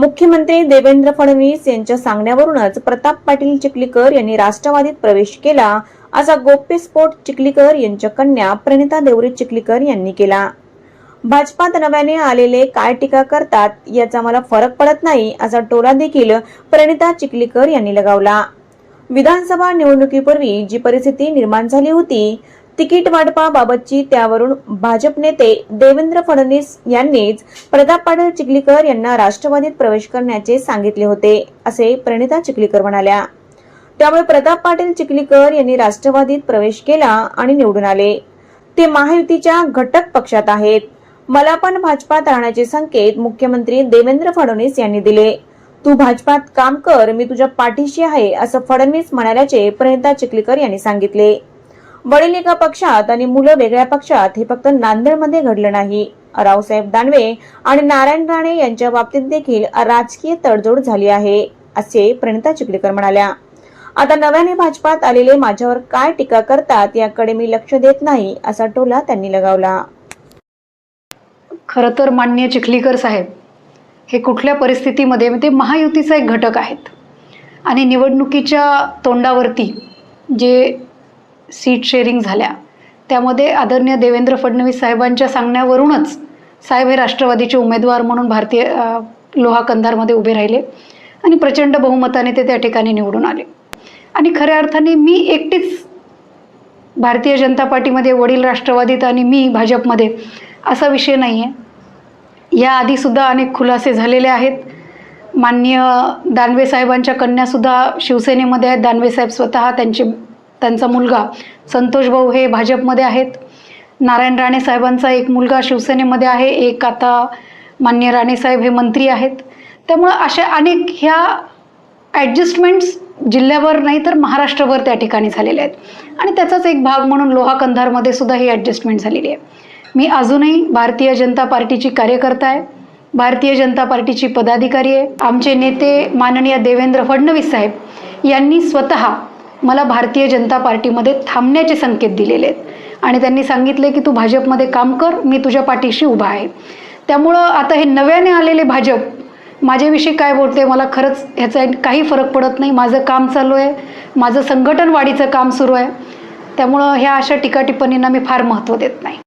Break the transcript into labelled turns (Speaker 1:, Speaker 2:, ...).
Speaker 1: मुख्यमंत्री देवेंद्र फडणवीस यांच्या सांगण्यावरूनच प्रताप पाटील चिखलीकर यांनी राष्ट्रवादीत प्रवेश केला असा गोप्यस्फोट चिखलीकर यांच्या कन्या प्रणिता देवरी चिखलीकर यांनी केला. भाजपात नव्याने आलेले काय टीका करतात याचा मला फरक पडत नाही असा टोला देखील प्रणिता चिखलीकर यांनी लगावला. विधानसभा निवडणुकीपूर्वी जी परिस्थिती निर्माण झाली होती तिकीट वाटपाबाबतची त्यावरून भाजप नेते देवेंद्र फडणवीस यांनीच प्रताप पाटील चिखलीकर यांना राष्ट्रवादीत प्रवेश करण्याचे सांगितले होते असे प्रणिता चिखलीकर म्हणाल्या. त्यामुळे प्रताप पाटील चिखलीकर यांनी राष्ट्रवादीत प्रवेश केला आणि निवडून आले. ते महायुतीच्या घटक पक्षात आहेत. मला पण भाजपात राहण्याचे संकेत मुख्यमंत्री देवेंद्र फडणवीस यांनी दिले. तू भाजपात काम कर मी तुझ्या पाठीशी आहे असं फडणवीस म्हणाल्याचे प्रणिता चिखलीकर यांनी सांगितले. वडील एका पक्षात आणि मुलं वेगळ्या पक्षात हे फक्त नांदेडमध्ये घडलं नाही. रावसाहेब दानवे आणि नारायण राणे यांच्या बाबतीत देखील राजकीय तडजोड झाली आहे असे प्रणिता चिखलीकर म्हणाल्या. आता नव्याने भाजपात आलेले माझ्यावर काय टीका करतात याकडे मी लक्ष देत नाही असा टोला त्यांनी लगावला.
Speaker 2: खरं तर मान्य चिखलीकर साहेब हे कुठल्या परिस्थितीमध्ये ते महायुतीचा एक घटक आहेत. आणि निवडणुकीच्या तोंडावरती जे सीट शेअरिंग झाल्या. त्यामध्ये आदरणीय देवेंद्र फडणवीस साहेबांच्या सांगण्यावरूनच साहेब हे राष्ट्रवादीचे उमेदवार म्हणून भारतीय लोहा कंधारमध्ये उभे राहिले आणि प्रचंड बहुमताने ते त्या ठिकाणी निवडून आले. आणि खऱ्या अर्थाने मी एकटीच भारतीय जनता पार्टीमध्ये वडील राष्ट्रवादीत आणि मी भाजपमध्ये असा विषय नाही आहे याआधीसुद्धा अनेक खुलासे झालेले आहेत. माननीय दानवे साहेबांच्या कन्यासुद्धा शिवसेनेमध्ये आहेत. दानवे साहेब स्वतः त्यांचे त्यांचा मुलगा संतोष भाऊ हे भाजपमध्ये आहेत. नारायण राणे साहेबांचा एक मुलगा शिवसेनेमध्ये आहे. एक आता मान्य राणेसाहेब हे मंत्री आहेत. त्यामुळं अशा अनेक ह्या ॲडजस्टमेंट्स जिल्ह्यावर नाही तर महाराष्ट्रभर त्या ठिकाणी झालेल्या आहेत. आणि त्याचाच एक भाग म्हणून लोहा कंधारमध्ये सुद्धा ही ॲडजस्टमेंट झालेली आहे. मी अजूनही भारतीय जनता पार्टीची कार्यकर्ता आहे. भारतीय जनता पार्टीची पदाधिकारी आहे. आमचे नेते माननीय देवेंद्र फडणवीस साहेब यांनी स्वतः मला भारतीय जनता पार्टीमध्ये थांबण्याचे संकेत दिलेले आहेत. आणि त्यांनी सांगितले की तू भाजपमध्ये काम कर मी तुझ्या पाठीशी उभा आहे. त्यामुळं आता हे नव्याने आलेले भाजप माझ्याविषयी काय बोलते मला खरंच ह्याचा काही फरक पडत नाही. माझं काम चालू आहे. माझं संघटन वाढीचं काम सुरू आहे. त्यामुळं ह्या अशा टीका टिप्पणींना मी फार महत्त्व देत नाही.